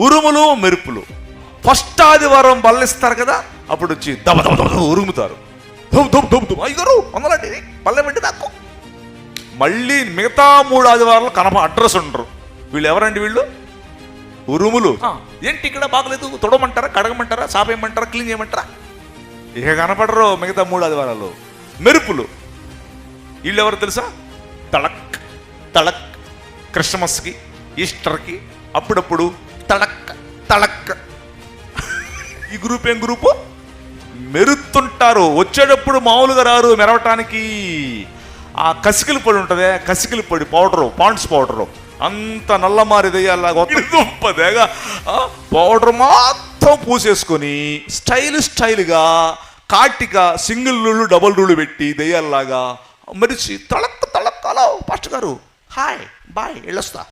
ఉరుములు మెరుపులు. ఫస్ట్ ఆదివారం బల్లిస్తారు కదా అప్పుడు వచ్చి దబ దబ దబ ఉరుముతారు. ధుమ్ ధుమ్ ధుమ్ ధుమ్. ఐగారు వందలండి పల్లె పెట్టి దాక్కో. మళ్ళీ మిగతా మూడు ఆదివారాలు కనప అడ్రస్ ఉండరు. వీళ్ళు ఎవరండి వీళ్ళు? ఉరుములు. ఏంటి ఇక్కడ బాగలేదు? తొడమంటారా? కడగమంటారా? సాపేయమంటారా? క్లీన్ చేయమంటారా? ఇక కనపడరు మిగతా మూడు ఆదివారాలు. మెరుపులు. వీళ్ళు ఎవరు తెలుసా? తళక్ తళక్ క్రిస్మస్కి. ఈస్టర్కి అప్పుడప్పుడు తడక్క తడక్క. ఈ గ్రూప్ ఏం గ్రూపు? మెరుతుంటారు వచ్చేటప్పుడు మామూలుగా రారు మెరవటానికి. ఆ కసికిలి పొడి ఉంటుంది కసికిలి పొడి పౌడరు పాండ్స్ పౌడరు. అంత నల్లమారిదయ్యాలాగా దుంపదేగా. పౌడర్ మాత్రం పూసేసుకొని స్టైల్ స్టైల్గా కాటిక సింగిల్ రూళ్ళు డబుల్ రూళ్ళు పెట్టి దెయ్యాల్లాగా మరిచి తళక్క తళక్ అలా పాస్టర్ గారు. హాయ్ బాయ్ వెళ్ళొస్తా.